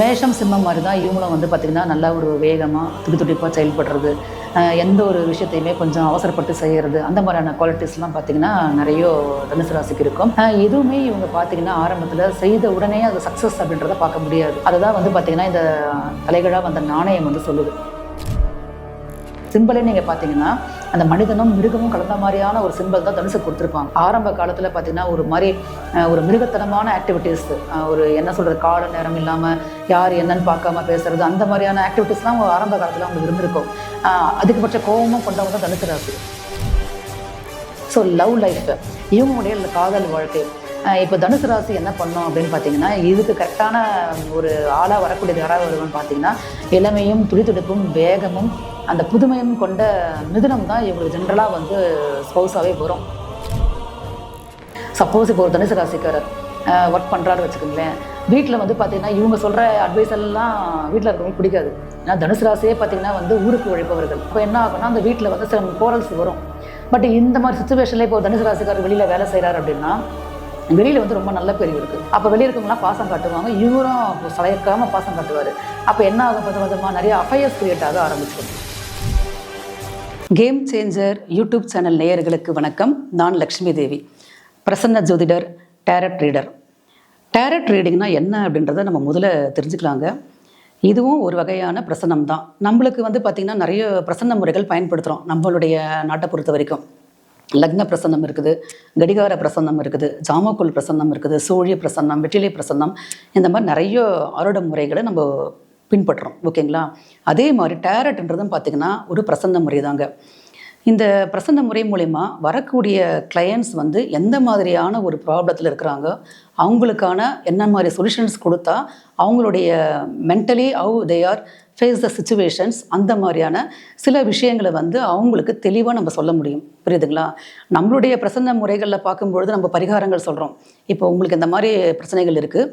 மேஷம் சிம்மம் மாதிரி தான் இவங்களும் வந்து பார்த்திங்கன்னா நல்லா ஒரு வேகமாக துடி துடிப்பாக செயல்படுறது எந்த ஒரு விஷயத்தையுமே கொஞ்சம் அவசரப்பட்டு செய்கிறது அந்த மாதிரியான குவாலிட்டிஸ்லாம் பார்த்திங்கன்னா நிறைய தனுசு ராசிக்கு இருக்கும். எதுவுமே இவங்க பார்த்திங்கன்னா ஆரம்பத்தில் செய்த உடனே அது சக்ஸஸ் அப்படின்றத பார்க்க முடியாது. அதுதான் வந்து பார்த்திங்கன்னா இந்த தலைகளாக வந்த நாணயம் வந்து சொல்லுது. சிம்பிளே நீங்கள் பார்த்தீங்கன்னா அந்த மனிதனும் மிருகமும் கலந்த மாதிரியான ஒரு சிம்பிள் தான் தனுசு கொடுத்துருப்பாங்க. ஆரம்ப காலத்தில் பார்த்தீங்கன்னா ஒரு மாதிரி ஒரு மிருகத்தனமான ஆக்டிவிட்டீஸ் ஒரு என்ன சொல்கிறது கால நேரம் இல்லாமல் யார் என்னன்னு பார்க்காம பேசுறது அந்த மாதிரியான ஆக்டிவிட்டீஸ்லாம் அவங்க ஆரம்ப காலத்தில் அவங்களுக்கு இருந்திருக்கும். அதிகபட்ச கோபமும் கொண்டவங்க தான் தனுசு ராசி. ஸோ லவ் லைஃப் இவங்களுடைய இந்த காதல் வாழ்க்கை. இப்போ தனுசு ராசி என்ன பண்ணோம் அப்படின்னு பார்த்தீங்கன்னா இதுக்கு கரெக்டான ஒரு ஆளாக வரக்கூடியது யாராவது வருவான்னு பார்த்தீங்கன்னா இளமையும் துடிதுடிப்பும் வேகமும் அந்த புதுமையும் கொண்ட மிதுனம் தான் இவங்களுக்கு ஜென்ரலாக வந்து ஸ்பௌஸாகவே வரும். சப்போஸ் இப்போ ஒரு தனுசு ராசிக்காரர் ஒர்க் பண்ணுறாரு வச்சுக்கோங்களேன். வீட்டில் வந்து பார்த்தீங்கன்னா இவங்க சொல்கிற அட்வைஸ் எல்லாம் வீட்டில் இருக்கவங்களுக்கு பிடிக்காது. ஏன்னா தனுசு ராசியே பார்த்தீங்கன்னா வந்து ஊருக்கு உழைப்பவர்கள். இப்போ என்ன ஆகும்னா அந்த வீட்டில் வந்து சில கோரல்ஸ் வரும். பட் இந்த மாதிரி சுச்சுவேஷனில் இப்போ தனுசு ராசிக்காரர் வெளியில் வேலை செய்கிறாரு அப்படின்னா வெளியில் வந்து ரொம்ப நல்ல பேர் இருக்குது அப்போ வெளியே இருக்கவங்களாம் பாசம் காட்டுவாங்க இவரும் சலையக்காமல் பாசம் காட்டுவார். அப்போ என்ன ஆகும்? கொஞ்சம் கொஞ்சமாக நிறைய அஃபையர்ஸ் கிரியேட் ஆக ஆரம்பிச்சிடும். கேம் சேஞ்சர் யூடியூப் சேனல் நேயர்களுக்கு வணக்கம். நான் லக்ஷ்மி தேவி பிரசன்ன ஜோதிடர் டேரட் ரீடர் டேரட் ரீடிங்னா என்ன அப்படின்றத நம்ம முதல்ல தெரிஞ்சுக்கலாங்க. இதுவும் ஒரு வகையான பிரசன்னம் தான். நம்மளுக்கு வந்து பார்த்திங்கன்னா நிறைய பிரசன்ன முறைகள் பயன்படுத்துகிறோம் நம்மளுடைய நாட்டை பொறுத்த வரைக்கும். லக்ன பிரசன்னம் இருக்குது கடிகார பிரசன்னம் இருக்குது ஜாமக்குள் பிரசன்னம் இருக்குது சூழிய பிரசன்னம் வெற்றிலை பிரசன்னம் இந்த மாதிரி நிறைய ஆருட முறைகளை நம்ம பின்பற்றுறோம் ஓகேங்களா? அதே மாதிரி டேரட்ன்றதும் பார்த்திங்கன்னா ஒரு பிரசன்ன முறை தாங்க. இந்த பிரசன்ன முறை மூலயமா வரக்கூடிய கிளையண்ட்ஸ் வந்து எந்த மாதிரியான ஒரு ப்ராப்ளத்தில் இருக்கிறாங்க அவங்களுக்கான என்ன மாதிரி சொல்யூஷன்ஸ் கொடுத்தா அவங்களுடைய mentally how they are face the situations அந்த மாதிரியான சில விஷயங்களை வந்து அவங்களுக்கு தெளிவாக நம்ம சொல்ல முடியும். புரியுதுங்களா? நம்மளுடைய பிரசன்ன முறைகளில் பார்க்கும்பொழுது நம்ம பரிகாரங்கள் சொல்கிறோம் இப்போ உங்களுக்கு இந்த மாதிரி பிரச்சனைகள் இருக்குது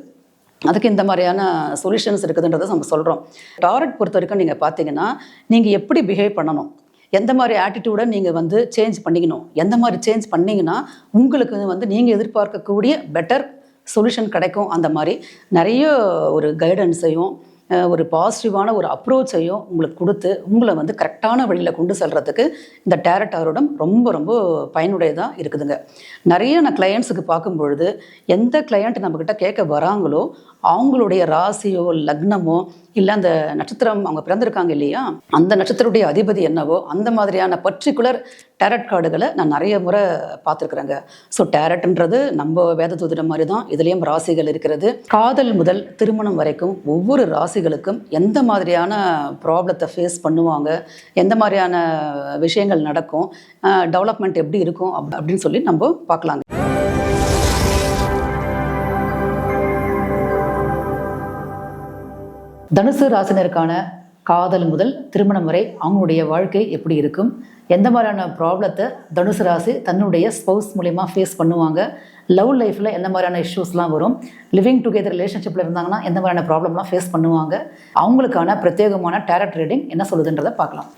அதுக்கு இந்த மாதிரியான சொல்யூஷன்ஸ் இருக்குதுன்றதை நம்ம சொல்கிறோம் டாரட் பொறுத்த வரைக்கும் நீங்கள் பார்த்தீங்கன்னா நீங்கள் எப்படி பிஹேவ் பண்ணணும்? எந்த மாதிரி ஆட்டிடியூடை நீங்கள் வந்து சேஞ்ச் பண்ணிக்கணும்? எந்த மாதிரி சேஞ்ச் பண்ணிங்கன்னா உங்களுக்கு வந்து நீங்கள் எதிர்பார்க்கக்கூடிய பெட்டர் சொல்யூஷன் கிடைக்கும். அந்த மாதிரி நிறைய ஒரு கைடன்ஸையும் ஒரு பாசிட்டிவான ஒரு அப்ரோச்சையும் உங்களுக்கு கொடுத்து உங்களை வந்து கரெக்டான வழியில் கொண்டு செல்றதுக்கு இந்த டேரட் ஆரோடம் ரொம்ப ரொம்ப பயனுடையதாக இருக்குதுங்க. நிறைய நான் கிளையண்ட்ஸுக்கு பார்க்கும் பொழுது எந்த கிளையண்ட் நம்மக்கிட்ட கேட்க வராங்களோ அவங்களுடைய ராசியோ லக்னமோ இல்லை அந்த நட்சத்திரம் அவங்க பிறந்திருக்காங்க இல்லையா? அந்த நட்சத்திரத்துடைய அதிபதி என்னவோ அந்த மாதிரியான பர்டிகுலர் டேரட் கார்டுகளை நான் நிறைய முறை பார்த்துருக்குறேங்க. ஸோ டேரட்ன்றது நம்ம வேத தூதிரம் மாதிரி தான் இதுலேயும் ராசிகள் இருக்கிறது. காதல் முதல் திருமணம் வரைக்கும் ஒவ்வொரு ராசிகளுக்கும் எந்த மாதிரியான ப்ராப்ளத்தை ஃபேஸ் பண்ணுவாங்க எந்த மாதிரியான விஷயங்கள் நடக்கும் டெவலப்மெண்ட் எப்படி இருக்கும் அப் அப்படின்னு சொல்லி நம்ம பார்க்கலாங்க. தனுசு ராசினருக்கான காதல் முதல் திருமணம் வரை அவங்களுடைய வாழ்க்கை எப்படி இருக்கும்? எந்த மாதிரியான ப்ராப்ளத்தை தனுசு ராசி தன்னுடைய ஸ்பௌஸ் மூலிமா ஃபேஸ் பண்ணுவாங்க? லவ் லைஃப்பில் எந்த மாதிரியான இஷ்யூஸ்லாம் வரும்? லிவிங் டுகெதர் ரிலேஷன்ஷிப்பில் இருந்தாங்கன்னா எந்த மாதிரியான ப்ராப்ளம்லாம் ஃபேஸ் பண்ணுவாங்க? அவங்களுக்கான பிரத்யேகமான டேரட் ரீடிங் என்ன சொல்லுதுன்றதை பார்க்கலாம்.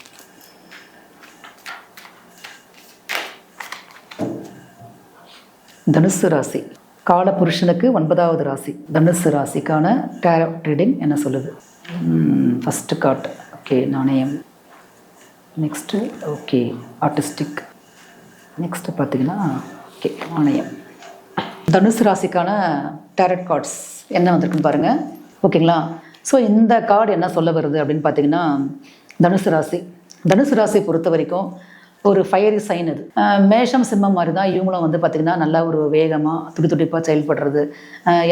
தனுசு ராசி. கால புருஷனுக்கு ஒன்பதாவது ராசி தனுசு ராசிக்கான டேரட் ரீடிங் என்ன சொல்லுது? ஃபஸ்ட்டு கார்ட் ஓகே நாணயம். நெக்ஸ்ட்டு ஓகே ஆர்டிஸ்டிக் நெக்ஸ்ட்டு பார்த்தீங்கன்னா ஓகே நாணயம். தனுசு ராசிக்கான டேரட் கார்ட்ஸ் என்ன வந்திருக்குன்னு பாருங்கள் ஓகேங்களா ஸோ இந்த கார்டு என்ன சொல்ல வருது அப்படின்னு பார்த்தீங்கன்னா தனுசு ராசி. தனுசு ராசியை பொறுத்த வரைக்கும் ஒரு ஃபயரி சைன் அது. மேஷம் சிம்மம் மாதிரி தான் இவங்களும் வந்து பார்த்திங்கன்னா நல்லா ஒரு வேகமாக துடி துடிப்பாக செயல்படுறது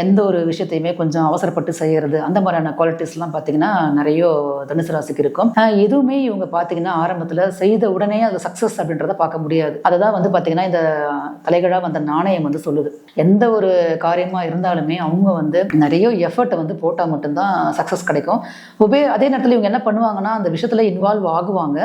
எந்த ஒரு விஷயத்தையுமே கொஞ்சம் அவசரப்பட்டு செய்கிறது அந்த மாதிரியான குவாலிட்டிஸ்லாம் பார்த்திங்கன்னா நிறைய தனுசு ராசிக்கு இருக்கும். எதுவுமே இவங்க பார்த்திங்கன்னா ஆரம்பத்தில் செய்த உடனே அது சக்ஸஸ் அப்படின்றத பார்க்க முடியாது. அதை தான் வந்து பார்த்திங்கன்னா இந்த தலைகளாக வந்த நாணயம் வந்து சொல்லுது. எந்த ஒரு காரியமாக இருந்தாலுமே அவங்க வந்து நிறைய எஃபர்ட்டை வந்து போட்டால் மட்டும்தான் சக்ஸஸ் கிடைக்கும். உபே அதே நேரத்தில் இவங்க என்ன பண்ணுவாங்கன்னா அந்த விஷயத்தில் இன்வால்வ் ஆகுவாங்க.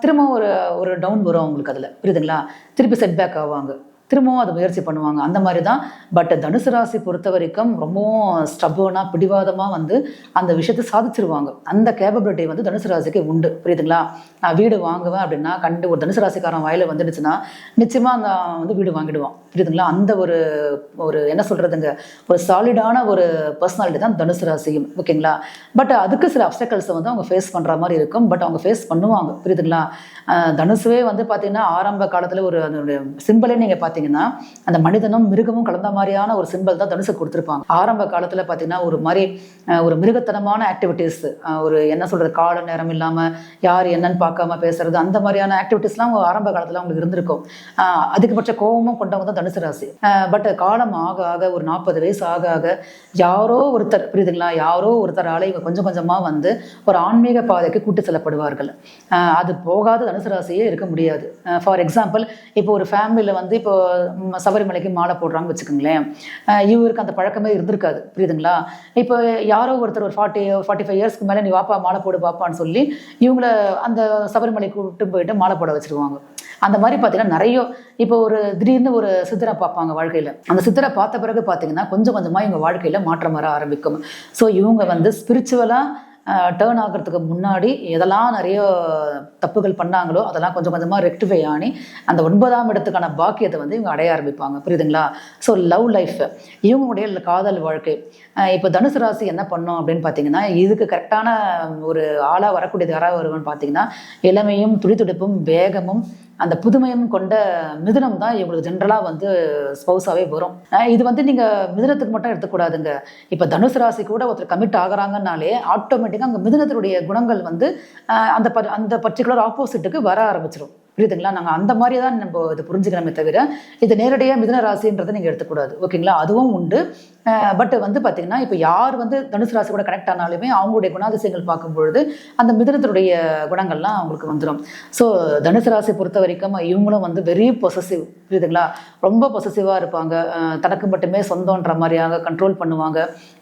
திரும்ப ஒரு ஒரு டவுன் வரும் அவங்களுக்கு அதில். புரியுதுங்களா? திருப்பி செட்பேக் ஆவாங்க. திரும்பவும் அதை முயற்சி பண்ணுவாங்க. அந்த மாதிரி தான் பட் தனுசு ராசி பொறுத்த வரைக்கும் ரொம்பவும் ஸ்டபோனாக பிடிவாதமாக வந்து அந்த விஷயத்தை சாதிச்சிருவாங்க. அந்த கேப்பபிலிட்டி வந்து தனுசு ராசிக்கு உண்டு. புரியுதுங்களா? நான் வீடு வாங்குவேன் அப்படின்னா கண்டு ஒரு தனுசு ராசிக்காரன் வாயில் வந்துடுச்சுன்னா நிச்சயமாக அந்த வந்து வீடு வாங்கிடுவான். புரியுதுங்களா? அந்த ஒரு ஒரு என்ன சொல்கிறதுங்க ஒரு சாலிடான ஒரு பர்சனாலிட்டி தான் தனுசு ராசியும். ஓகேங்களா? பட் அதுக்கு சில அப்டக்கல்ஸை வந்து அவங்க ஃபேஸ் பண்ணுற மாதிரி இருக்கும். பட் அவங்க ஃபேஸ் பண்ணுவாங்க. புரியுதுங்களா? தனுசுவே வந்து பார்த்தீங்கன்னா ஆரம்ப காலத்தில் ஒரு அதனுடைய சிம்பிளே நீங்கள் பார்த்தீங்கன்னா அந்த மனிதனும் மிருகமும் கலந்த மாதிரியான ஒரு சிம்பிள் தான் தனுசு கொடுத்துருப்பாங்க. ஆரம்ப காலத்தில் பார்த்தீங்கன்னா ஒரு மாதிரி ஒரு மிருகத்தனமான ஆக்டிவிட்டீஸ் ஒரு என்ன சொல்கிறது கால நேரம் இல்லாமல் யார் என்னன்னு பார்க்காம பேசுறது அந்த மாதிரியான ஆக்டிவிட்டீஸ்லாம் அவங்க ஆரம்ப காலத்தில் அவங்களுக்கு இருந்திருக்கும். அதிகபட்ச கோபமும் கொண்டவங்க தான் தனுசு ராசி. பட் காலம் ஆக ஆக ஒரு நாற்பது வயசு ஆக ஆக யாரோ ஒருத்தர் புரியுதுங்களா? யாரோ ஒருத்தரால் இவங்க கொஞ்சம் கொஞ்சமாக வந்து ஒரு ஆன்மீக பாதைக்கு கூட்டு செல்லப்படுவார்கள். அது போகாத தனுசு ராசியே இருக்க முடியாது. ஃபார் எக்ஸாம்பிள் இப்போ ஒரு ஃபேமிலியில் வந்து இப்போ சபரிமலைக்கு மாலை போடுறாங்கன்னு வச்சுக்கோங்களேன். இவருக்கு அந்த பழக்கமே இருந்திருக்காது புரியுதுங்களா? இப்போ யாரோ ஒருத்தர் ஒரு ஃபார்ட்டி ஃபார்ட்டி ஃபைவ் இயர்ஸ்க்கு மேலே நீ வாப்பா மாலை போடு பாப்பான்னு சொல்லி இவங்கள அந்த சபரிமலை கூப்பிட்டு போயிட்டு மாலை போட வச்சுருவாங்க. அந்த மாதிரி பார்த்தீங்கன்னா நிறைய இப்போ ஒரு திடீர்னு ஒரு சித்தரை பார்ப்பாங்க வாழ்க்கையில். அந்த சித்தரை பார்த்த பிறகு பார்த்தீங்கன்னா கொஞ்சம் கொஞ்சமாக இவங்க வாழ்க்கையில் மாற்றம் வர ஆரம்பிக்கும். ஸோ இவங்க வந்து ஸ்பிரிச்சுவலாக டேர்ன் ஆகிறதுக்கு முன்னாடி எதெல்லாம் நிறைய தப்புகள் பண்ணாங்களோ அதெல்லாம் கொஞ்சம் கொஞ்சமாக ரெக்டிஃபை ஆனி அந்த ஒன்பதாம் இடத்துக்கான பாக்கியத்தை வந்து இவங்க அடைய ஆரம்பிப்பாங்க. புரியுதுங்களா? ஸோ லவ் லைஃப் இவங்களுடைய காதல் வாழ்க்கை. இப்போ தனுசு ராசி என்ன பண்ணோம் அப்படின்னு பார்த்தீங்கன்னா இதுக்கு கரெக்டான ஒரு ஆளாக வரக்கூடியது யாராக வருவான்னு பார்த்தீங்கன்னா இளமையும் துடிதுடிப்பும் வேகமும் அந்த புதுமையும் கொண்ட மிதுனம் தான் இவங்களுக்கு ஜென்ரலாக வந்து ஸ்பௌஸாகவே வரும். இது வந்து நீங்கள் மிதுனத்துக்கு மட்டும் எடுத்துக்கூடாதுங்க. இப்போ தனுசு ராசி கூட ஒருத்தர் கமிட் ஆகுறாங்கனாலே ஆட்டோமேட்டிக்காக அங்கே மிதுனத்தினுடைய குணங்கள் வந்து அந்த ப அந்த பர்டிகுலர் ஆப்போசிட்டுக்கு வர ஆரம்பிச்சிடும் புரியுதுங்களா? நாங்கள் அந்த மாதிரி தான் நம்ம இது புரிஞ்சுக்கிறோமே தவிர இது நேரடியாக மிதுன ராசின்றதை நீங்கள் எடுத்துக்கூடாது. ஓகேங்களா? அதுவும் உண்டு. பட் வந்து பார்த்தீங்கன்னா இப்போ யார் வந்து தனுசு ராசி கூட கனெக்ட் ஆனாலுமே அவங்களுடைய குணாதிசயங்கள் பார்க்கும் பொழுது அந்த மிதனத்தினுடைய குணங்கள்லாம் அவங்களுக்கு வந்துடும் ஸோ தனுசு ராசி பொறுத்த வரைக்கும் இவங்களும் வந்து வெரி பொசசிவ் புரியுதுங்களா? ரொம்ப பொசசிவாக இருப்பாங்க. தனக்கு மட்டுமே சொந்தன்ற மாதிரியாக கண்ட்ரோல் பண்ணுவாங்க.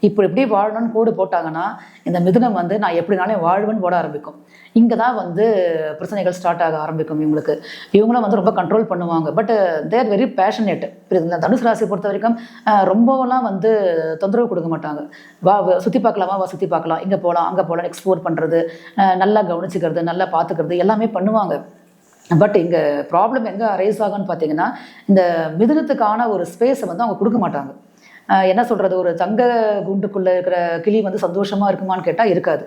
இப்போ எப்படி வாழணும்னு கோடு போட்டாங்கன்னா இந்த மிதுனம் வந்து நான் எப்படினாலும் வாழ்வேன்னு போட ஆரம்பிக்கும். இங்கே தான் வந்து பிரச்சனைகள் ஸ்டார்ட் ஆக ஆரம்பிக்கும் இவங்களுக்கு. இவங்களும் வந்து ரொம்ப கண்ட்ரோல் பண்ணுவாங்க. பட் தேர் வெரி பேஷனேட் புரியுதுங்களா? தனுசு ராசி பொறுத்த வரைக்கும் ரொம்பலாம் ரொம்பவெல்லாம் வந்து தொந்தரவு கொடுக்க மாட்டாங்க. வா சுற்றி பார்க்கலாமா? வா சுற்றி பார்க்கலாம். இங்கே போகலாம் அங்கே போகலாம் எக்ஸ்ப்ளோர் பண்ணுறது நல்லா கவனிச்சுக்கிறது நல்லா பார்த்துக்கிறது எல்லாமே பண்ணுவாங்க. பட் இங்கே ப்ராப்ளம் எங்கே அரைஸ் ஆகும்னு பார்த்தீங்கன்னா இந்த மிதுனத்துக்கான ஒரு ஸ்பேஸை வந்து அவங்க கொடுக்க மாட்டாங்க. என்ன சொல்கிறது ஒரு தங்க குண்டுக்குள்ளே இருக்கிற கிளி வந்து சந்தோஷமாக இருக்குமான்னு கேட்டால் இருக்காது.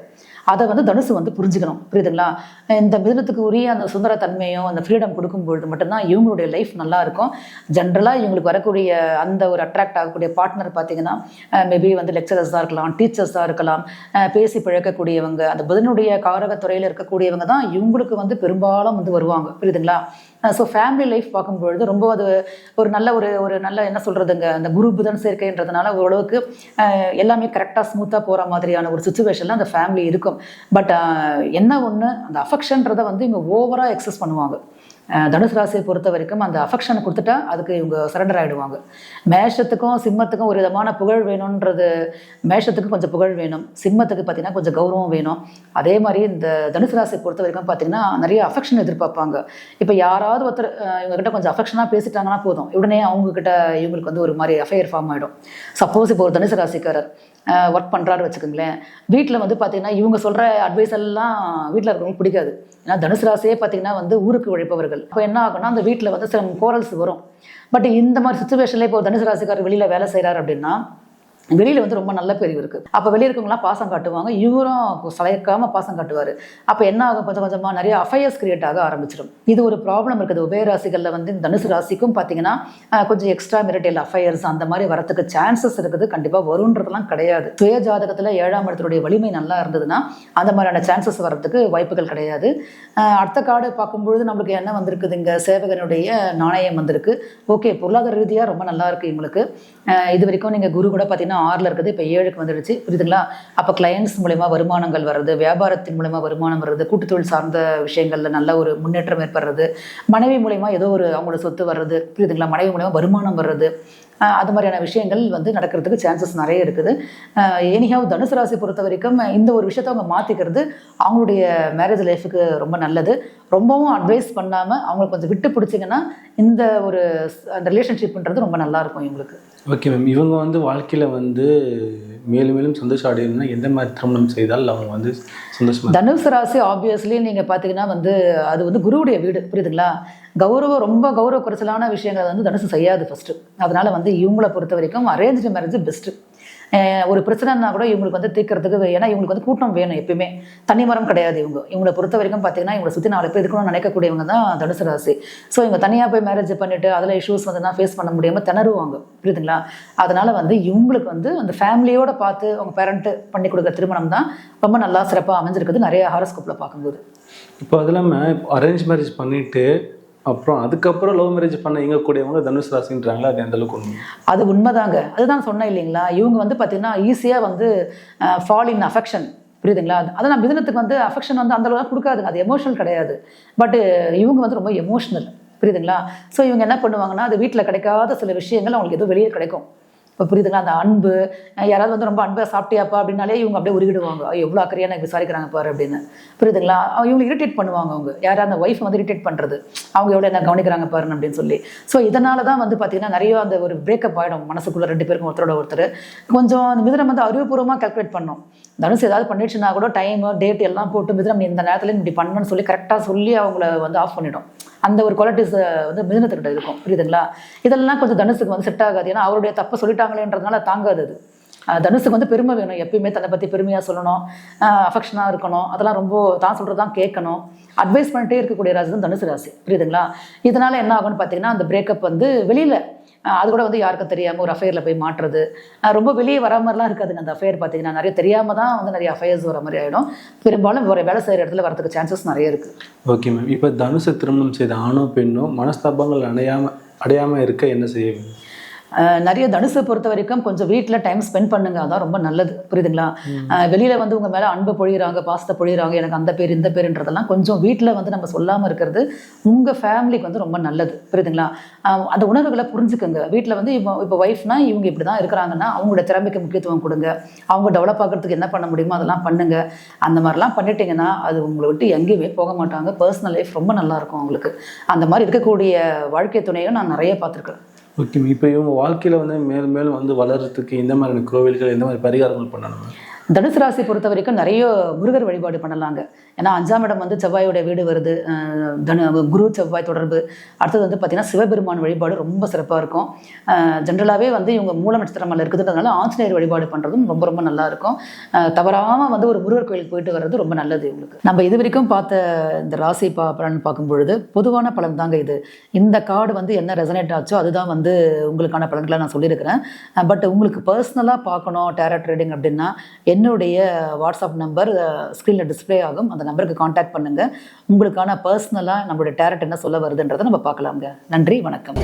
அதை வந்து தனுசு வந்து புரிஞ்சுக்கணும். புரியுதுங்களா? இந்த மிதனத்துக்கு உரிய அந்த சுந்தர தன்மையும் அந்த ஃப்ரீடம் கொடுக்கும்பொழுது மட்டும்தான் இவங்களுடைய லைஃப் நல்லா இருக்கும் ஜென்ரலாக இவங்களுக்கு வரக்கூடிய அந்த ஒரு அட்ராக்ட் ஆகக்கூடிய பார்ட்னர் பார்த்தீங்கன்னா மேபி வந்து லெக்சரர்ஸாக இருக்கலாம் டீச்சர்ஸாக இருக்கலாம் பேசி பிழக்கக்கூடியவங்க அந்த புதனுடைய காரகத்துறையில் இருக்கக்கூடியவங்க தான் இவங்களுக்கு வந்து பெரும்பாலும் வந்து வருவாங்க. புரியுதுங்களா? ஸோ ஃபேமிலி லைஃப் பார்க்கும்பொழுது ரொம்ப அது ஒரு நல்ல ஒரு ஒரு நல்ல என்ன சொல்கிறதுங்க அந்த குரு புதன் சேர்க்கைன்றதுனால ஓரளவுக்கு எல்லாமே கரெக்டாக ஸ்மூத்தாக போகிற மாதிரியான ஒரு சுச்சுவேஷனில் அந்த ஃபேமிலி இருக்கும். பட் என்ன ஒன்று அந்த அஃபெக்ஷன்றதை வந்து இவங்க ஓவராக எக்ஸஸ் பண்ணுவாங்க. தனுசு ராசியை பொறுத்த வரைக்கும் அந்த அஃபெக்ஷனை கொடுத்துட்டா அதுக்கு இவங்க சரண்டர் ஆகிடுவாங்க மேஷத்துக்கும் சிம்மத்துக்கும் ஒரு விதமான புகழ் வேணுன்றது மேஷத்துக்கு கொஞ்சம் புகழ் வேணும். சிம்மத்துக்கு பார்த்தீங்கன்னா கொஞ்சம் கௌரவம் வேணும். அதே மாதிரி இந்த தனுசு ராசியை பொறுத்த வரைக்கும் பார்த்தீங்கன்னா நிறைய அஃபெக்ஷன் எதிர்பார்ப்பாங்க. இப்போ யாராவது ஒருத்தர் இவங்ககிட்ட கொஞ்சம் அஃபெக்ஷனாக பேசிட்டாங்கன்னா போதும். உடனே அவங்கக்கிட்ட இவங்களுக்கு வந்து ஒரு மாதிரி அஃபையர் ஃபார்ம் ஆகிடும் சப்போஸ் இப்போ ஒரு தனுசு ராசிக்காரர் ஒர்க் பண்ணுறாரு வச்சுக்கோங்களேன். வீட்டில் வந்து பார்த்தீங்கன்னா இவங்க சொல்கிற அட்வைஸ் எல்லாம் வீட்டில் இருக்கிறவங்களுக்கு பிடிக்காது. ஏன்னா தனுசு ராசியே பார்த்தீங்கன்னா வந்து ஊருக்கு உழைப்பவர்கள். அப்போ என்ன ஆகும்னா அந்த வீட்டில் வந்து சில கோரல்ஸ் வரும். பட் இந்த மாதிரி சுச்சுவேஷனில் இப்போ தனுசு ராசிக்காரர் வெளியில் வேலை செய்கிறாரு அப்படின்னா வெளியில் வந்து ரொம்ப நல்ல பேர் இருக்கு. அப்போ வெளியே இருக்கவங்களாம் பாசம் காட்டுவாங்க. இவரும் சளைக்காம பாசம் காட்டுவார். அப்போ என்ன ஆகும்? கொஞ்சம் கொஞ்சமாக நிறைய அஃபையர்ஸ் கிரியேட் ஆக ஆரம்பிச்சிடும். இது ஒரு ப்ராப்ளம் இருக்குது. உபய ராசிகளில் வந்து இந்த தனுசு ராசிக்கும் பார்த்தீங்கன்னா கொஞ்சம் எக்ஸ்ட்ரா மிரட்டல் அஃபயர்ஸ் அந்த மாதிரி வரத்துக்கு சான்சஸ் இருக்குது. கண்டிப்பாக வருன்றதெல்லாம் கிடையாது. சுய ஜாதகத்தில் ஏழாம் இடத்துடைய வலிமை நல்லா இருந்ததுன்னா அந்த மாதிரியான சான்சஸ் வரத்துக்கு வாய்ப்புகள் கிடையாது. அடுத்த கார்டு பார்க்கும்பொழுது நம்மளுக்கு என்ன வந்திருக்குது இங்கே சேவகனுடைய நாணயம் வந்திருக்கு. ஓகே பொருளாதார ரீதியாக ரொம்ப நல்லா இருக்கு இவங்களுக்கு. இது வரைக்கும் நீங்கள் குரு கூட பார்த்தீங்கன்னா ஆறில் இருக்குது இப்போ ஏழுக்கு வந்துடுச்சு. புரியுதுங்களா? அப்போ கிளையண்ட்ஸ் மூலயமா வருமானங்கள் வர்றது வியாபாரத்தின் மூலயமா வருமானம் வர்றது கூட்டுத்தொழில் சார்ந்த விஷயங்களில் நல்ல ஒரு முன்னேற்றம் ஏற்படுறது மனைவி மூலயமா ஏதோ ஒரு அவங்களோட சொத்து வர்றது புரியுதுங்களா? மனைவி மூலயமா வருமானம் வர்றது அது மாதிரியான விஷயங்கள் வந்து நடக்கிறதுக்கு சான்சஸ் நிறைய இருக்குது. எனிஹாவ் தனுசு ராசி பொறுத்த வரைக்கும் இந்த ஒரு விஷயத்த அவங்க மாற்றிக்கிறது அவங்களுடைய மேரேஜ் லைஃபுக்கு ரொம்ப நல்லது. ரொம்பவும் அட்வைஸ் பண்ணாமல் அவங்களுக்கு கொஞ்சம் விட்டு பிடிச்சிங்கன்னா இந்த ஒரு ஸ்- அந்த ரிலேஷன்ஷிப்ன்றது ரொம்ப நல்லாயிருக்கும் இவங்களுக்கு. ஓகே மேம் இவங்க வந்து வாழ்க்கையில் வந்து மேலும் மேலும் சந்தோஷம் அடையணும்னா எந்த மாதிரி திருமணம் செய்தால் அவங்க வந்து சந்தோஷமா தனுசு ராசி ஆப்வியஸ்லி நீங்கள் பார்த்தீங்கன்னா வந்து அது வந்து குருவுடைய வீடு புரியுதுங்களா? கௌரவம் ரொம்ப கௌரவ குறைச்சலான விஷயங்களை வந்து தனுசு செய்யாது ஃபஸ்ட்டு அதனால வந்து இவங்களை பொறுத்த வரைக்கும் அரேஞ்ச் மேரேஜ் பெஸ்ட்டு ஒரு பிரச்சனைனா கூட இவங்களுக்கு வந்து தீர்க்கறதுக்கு ஏன்னா இவங்களுக்கு வந்து கூட்டம் வேணும் எப்பயுமே. தனி மரம் கிடையாது இவங்க. இவங்களை பொறுத்த வரைக்கும் பார்த்தீங்கன்னா இவங்களை சுற்றி நாலு பேர் இருக்கணும்னு நினைக்கக்கூடியவங்க தான் தனுசு ராசி. ஸோ இவங்க தனியாக போய் மேரேஜ் பண்ணிட்டு அதில் இஷ்யூஸ் வந்து ஃபேஸ் பண்ண முடியாமல் திணறுவாங்க. புரியுதுங்களா? அதனால வந்து இவங்களுக்கு வந்து அந்த ஃபேமிலியோட பார்த்து அவங்க பேரண்ட்டு பண்ணி கொடுக்குற திருமணம் தான் ரொம்ப நல்லா சிறப்பாக அமைஞ்சிருக்குது. நிறைய ஹாரஸ்கோப்பில் பார்க்கும்போது. இப்போ அது இல்லாமல் அரேஞ்ச் மேரேஜ் பண்ணிட்டு அப்புறம் அதுக்கப்புறம் லவ் மேரேஜ் பண்ண எங்க கூடியவங்க தனுஷ் ராசின்றாங்களா? அது எந்த அளவுக்கு உண்மை? அது உண்மைதாங்க. அதுதான் சொன்னேன் இல்லைங்களா? இவங்க வந்து பார்த்தீங்கன்னா ஈஸியாக வந்து ஃபால் இன் அஃபெக்ஷன் புரியுதுங்களா? அது- நான் மிதனத்துக்கு வந்து அஃபெக்ஷன் வந்து அந்த அளவுக்கு கொடுக்காதுங்க. அது எமோஷனல் கிடையாது. பட் இவங்க வந்து ரொம்ப எமோஷனல் புரியுதுங்களா? ஸோ இவங்க என்ன பண்ணுவாங்கன்னா அது வீட்டில் கிடைக்காத சில விஷயங்கள் அவங்களுக்கு எதுவும் வெளியே கிடைக்கும். இப்போ புரியுதுங்களா? அந்த அன்பு யாராவது வந்து ரொம்ப அன்பை சாப்பிட்டியாப்பா அப்படின்னாலே இவங்க அப்படியே உருகிடுவாங்க. எவ்வளோ அக்கறையாக எனக்கு விசாரிக்கிறாங்க பாரு அப்படின்னு. புரியுதுங்களா? அவங்க இவங்க இரிட்டேட் பண்ணுவாங்க அவங்க. யாராவது அந்த ஒய்ஃப் வந்து இரிட்டேட் பண்ணுறது அவங்க எவ்வளோ என்ன கவனிக்கிறாங்க பாருன்னு அப்படின்னு சொல்லி. ஸோ இதனால தான் வந்து பார்த்தீங்கன்னா நிறைய அந்த ஒரு பிரேக்கப் ஆகிடும் மனசுக்குள்ளே ரெண்டு பேருக்கும் ஒருத்தரோட ஒருத்தர். கொஞ்சம் அந்த மிதனம் வந்து அறிவுபூர்வமாக கால்குலேட் பண்ணோம். தனுஷ் ஏதாவது பண்ணிடுச்சுன்னா கூட டைமு டேட் எல்லாம் போட்டு மிதனம் இந்த நேரத்தில் இப்படி பண்ணணும்னு சொல்லி கரெக்டாக சொல்லி அவங்கள வந்து ஆஃப் பண்ணிடும். அந்த ஒரு குவாலிட்டிஸ் வந்து மிதனத்துக்கிட்ட இருக்கும். புரியுதுங்களா? இதெல்லாம் கொஞ்சம் தனுஷுக்கு வந்து செட் ஆகாது. ஏன்னா அவருடைய தப்பை சொல்லிட்டாங்களேன்றதுனால தாங்காது அது. தனுஷுக்கு வந்து பெருமை வேணும். எப்பயுமே தன்னை பற்றி பெருமையாக சொல்லணும். அஃபெக்ஷனாக இருக்கணும். அதெல்லாம் ரொம்ப தான் சொல்கிறது தான் கேட்கணும். அட்வைஸ் பண்ணிட்டே இருக்கக்கூடிய ராசி தான் தனுசு ராசி. புரியுதுங்களா? இதனால் என்ன ஆகும்னு பார்த்தீங்கன்னா அந்த பிரேக்கப் வந்து வெளியில் அது கூட வந்து யாருக்கும் தெரியாமல் ஒரு அஃபேரில் போய் மாட்டுறது. ரொம்ப வெளியே வர மாதிரிலாம் இருக்காதுங்க அந்த அஃபேர் பார்த்தீங்கன்னா நிறைய தெரியாமல் தான் வந்து நிறைய அஃபேர்ஸ் வர மாதிரி ஆகிடும் பெரும்பாலும் ஒரு வேலை செய்கிற இடத்துல வரதுக்கு சான்சஸ் நிறைய இருக்குது ஓகே மேம் இப்போ தனுஷை திருமணம் செய்த ஆணோ பெண்ணோ மனஸ்தாபங்கள் அடையாம அடையாம இருக்க என்ன செய்ய வேண்டும்? நிறைய தனுசை பொறுத்த வரைக்கும் கொஞ்சம் வீட்டில் டைம் ஸ்பெண்ட் பண்ணுங்க. அதான் ரொம்ப நல்லது. புரியுதுங்களா? வெளியில வந்து உங்க மேல அன்பு பொழியிறாங்க பாசத்தை பொழியிறாங்க எனக்கு அந்த பேர் இந்த பேருன்றதெல்லாம் கொஞ்சம் வீட்டில் வந்து நம்ம சொல்லாம இருக்கிறது உங்க ஃபேமிலிக்கு வந்து ரொம்ப நல்லது. புரியுதுங்களா? அந்த உணர்வுகளை புரிஞ்சுக்கோங்க. வீட்டில் வந்து இப்போ இப்போ ஒய்ஃப்னா இவங்க இப்படி தான் இருக்கிறாங்கன்னா அவங்களோட திறமைக்கு முக்கியத்துவம் கொடுங்க. அவங்க டெவலப் ஆகிறதுக்கு என்ன பண்ண முடியுமோ அதெல்லாம் பண்ணுங்க. அந்த மாதிரிலாம் பண்ணிட்டீங்கன்னா அது உங்களை விட்டு எங்கேயுமே போக மாட்டாங்க. பர்சனல் லைஃப் ரொம்ப நல்லாயிருக்கும் அவங்களுக்கு. அந்த மாதிரி இருக்கக்கூடிய வாழ்க்கை துணையும் நான் நிறைய பார்த்துருக்கேன் ஓகே இப்போ இவங்க வாழ்க்கையில் வந்து மேலும் மேலும் வந்து வளர்றதுக்கு இந்த மாதிரியான கோவில்கள் இந்த மாதிரி பரிகாரங்கள் பண்ணணும்? தனுசு ராசி பொறுத்த வரைக்கும் நிறைய முருகர் வழிபாடு பண்ணலாங்க. ஏன்னா அஞ்சாம் இடம் வந்து செவ்வாயோட வீடு வருது. தனு குரு செவ்வாய் தொடர்பு. அடுத்தது வந்து பார்த்தீங்கன்னா சிவபெருமான் வழிபாடு ரொம்ப சிறப்பாக இருக்கும். ஜென்ரலாகவே வந்து இவங்க மூல நட்சத்திரமல் இருக்குதுன்றதுனால ஆஞ்சநேயர் வழிபாடு பண்ணுறதும் ரொம்ப ரொம்ப நல்லா இருக்கும். தவறாமல் வந்து ஒரு முருகர் கோயிலுக்கு போயிட்டு வர்றது ரொம்ப நல்லது இவங்களுக்கு. நம்ம இது வரைக்கும் பார்த்த இந்த ராசி பா பலன் பார்க்கும் பொழுது பொதுவான பலன் தாங்க இது. இந்த கார்டு வந்து என்ன ரெசனேட் ஆச்சோ அதுதான் வந்து உங்களுக்கான பலன்களை நான் சொல்லியிருக்கிறேன். பட் உங்களுக்கு பர்சனலாக பார்க்கணும் டேரட் ட்ரேடிங் அப்படின்னா என்னுடைய வாட்ஸ்அப் நம்பர் ஸ்க்ரீனில் டிஸ்ப்ளே ஆகும். அந்த நம்பருக்கு காண்டாக்ட் பண்ணுங்கள் உங்களுக்கான பர்சனலாக நம்மளுடைய டேரட் என்ன சொல்ல வருதுன்றதை நம்ம பார்க்கலாம்ங்க. நன்றி வணக்கம்.